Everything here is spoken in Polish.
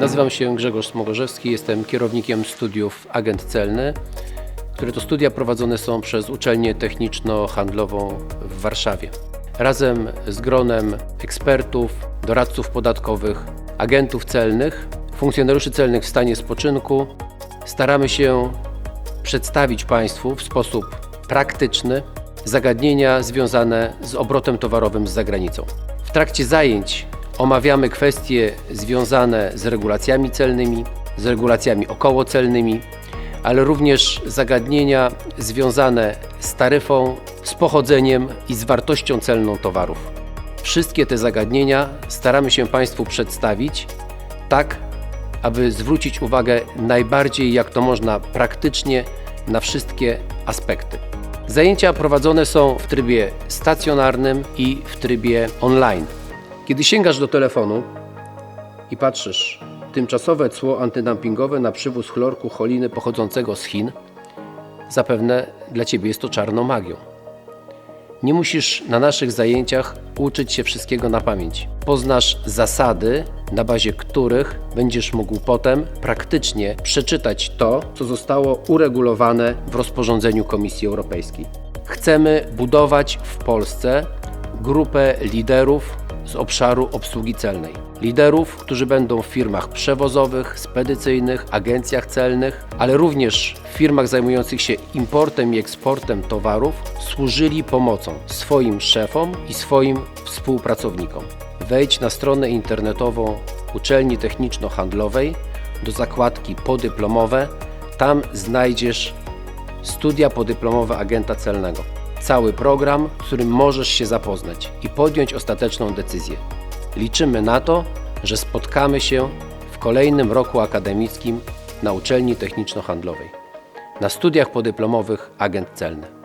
Nazywam się Grzegorz Smogorzewski, jestem kierownikiem studiów Agent Celny, które to studia prowadzone są przez Uczelnię Techniczno-Handlową w Warszawie. Razem z gronem ekspertów, doradców podatkowych, agentów celnych, funkcjonariuszy celnych w stanie spoczynku staramy się przedstawić Państwu w sposób praktyczny zagadnienia związane z obrotem towarowym z zagranicą. W trakcie zajęć omawiamy kwestie związane z regulacjami celnymi, z regulacjami okołocelnymi, ale również zagadnienia związane z taryfą, z pochodzeniem i z wartością celną towarów. Wszystkie te zagadnienia staramy się Państwu przedstawić tak, aby zwrócić uwagę najbardziej jak to można praktycznie na wszystkie aspekty. Zajęcia prowadzone są w trybie stacjonarnym i w trybie online. Kiedy sięgasz do telefonu i patrzysz tymczasowe cło antydumpingowe na przywóz chlorku choliny pochodzącego z Chin, zapewne dla Ciebie jest to czarną magią. Nie musisz na naszych zajęciach uczyć się wszystkiego na pamięć. Poznasz zasady, na bazie których będziesz mógł potem praktycznie przeczytać to, co zostało uregulowane w rozporządzeniu Komisji Europejskiej. Chcemy budować w Polsce grupę liderów z obszaru obsługi celnej. Liderów, którzy będą w firmach przewozowych, spedycyjnych, agencjach celnych, ale również w firmach zajmujących się importem i eksportem towarów, służyli pomocą swoim szefom i swoim współpracownikom. Wejdź na stronę internetową Uczelni Techniczno-Handlowej do zakładki podyplomowe. Tam znajdziesz studia podyplomowe agenta celnego. Cały program, z którym możesz się zapoznać i podjąć ostateczną decyzję. Liczymy na to, że spotkamy się w kolejnym roku akademickim na Uczelni Techniczno-Handlowej. Na studiach podyplomowych agent celny.